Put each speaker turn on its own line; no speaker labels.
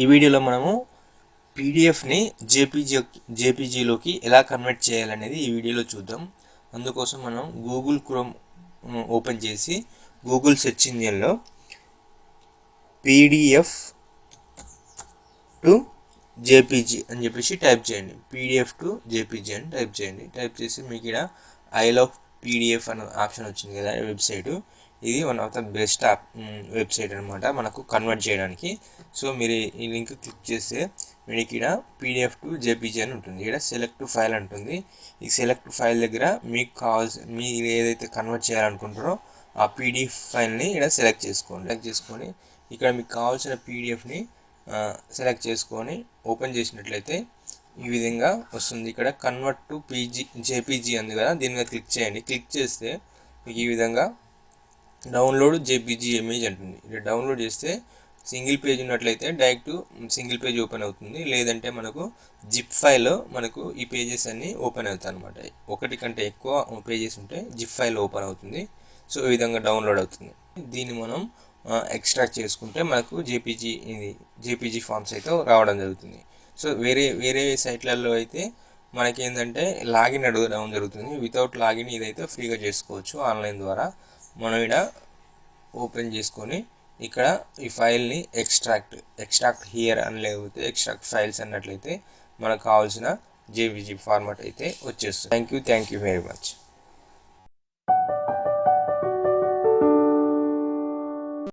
ఈ వీడియోలో మనము పీడిఎఫ్ని జేపీజీ జేపీజీలోకి ఎలా కన్వర్ట్ చేయాలనేది ఈ వీడియోలో చూద్దాం. అందుకోసం మనం గూగుల్ క్రోమ్ ఓపెన్ చేసి గూగుల్ సెర్చ్ ఇంజిన్లో పీడిఎఫ్ టు జేపీజీ అని చెప్పేసి టైప్ చేయండి. పీడిఎఫ్ టు జేపీజీ అని టైప్ చేయండి. టైప్ చేసి మీకు ఇక్కడ ఐ లవ్ పీడిఎఫ్ అనే ఆప్షన్ వచ్చింది కదా వెబ్సైటు ఇది one of the best app website అనమాట మనకు కన్వర్ట్ చేయడానికి. సో మీరు ఈ లింక్ క్లిక్ చేస్తే మీకు ఇక్కడ పీడిఎఫ్ టు జేపీజీ అని ఉంటుంది. ఇక్కడ సెలెక్ట్ ఫైల్ అంటుంది. ఈ సెలెక్ట్ ఫైల్ దగ్గర మీకు కావాల్సిన మీరు ఏదైతే కన్వర్ట్ చేయాలనుకుంటారో ఆ పీడిఎఫ్ ఫైల్ని ఇక్కడ సెలెక్ట్ చేసుకోండి. సెలెక్ట్ చేసుకొని ఇక్కడ మీకు కావాల్సిన పీడిఎఫ్ని సెలెక్ట్ చేసుకొని ఓపెన్ చేసినట్లయితే ఈ విధంగా వస్తుంది. ఇక్కడ కన్వర్ట్ టు పీజీ జేపీజీ అంది కదా దీని మీద క్లిక్ చేయండి. క్లిక్ చేస్తే మీకు ఈ విధంగా డౌన్లోడ్ జేపీజీ ఇమేజ్ అంటుంది. ఇక్కడ డౌన్లోడ్ చేస్తే సింగిల్ పేజ్ ఉన్నట్లయితే డైరెక్ట్ సింగిల్ పేజ్ ఓపెన్ అవుతుంది. లేదంటే మనకు జిప్ ఫైల్లో మనకు ఈ పేజెస్ అన్నీ ఓపెన్ అవుతాయి అనమాట ఒకటి కంటే ఎక్కువ పేజెస్ ఉంటే జిప్ ఫైల్ ఓపెన్ అవుతుంది. సో ఈ విధంగా డౌన్లోడ్ అవుతుంది. దీన్ని మనం ఎక్స్ట్రాక్ట్ చేసుకుంటే మనకు జేపీజీ ఇది జేపీజీ ఫామ్స్ అయితే రావడం జరుగుతుంది. సో వేరే వేరే సైట్లలో అయితే మనకి ఏంటంటే లాగిన్ అడగడం జరుగుతుంది. వితౌట్ లాగిన్ ఇదైతే ఫ్రీగా చేసుకోవచ్చు ఆన్లైన్ ద్వారా. మనం ఇక్కడ ఓపెన్ చేసుకొని ఇక్కడ ఈ ఫైల్ని ఎక్స్ట్రాక్ట్ ఎక్స్ట్రాక్ట్ హియర్ అని లేకపోతే ఎక్స్ట్రాక్ట్ ఫైల్స్ అన్నట్లయితే మనకు కావాల్సిన జేబీజీ ఫార్మాట్ అయితే వచ్చేస్తుంది. Thank you thank you very much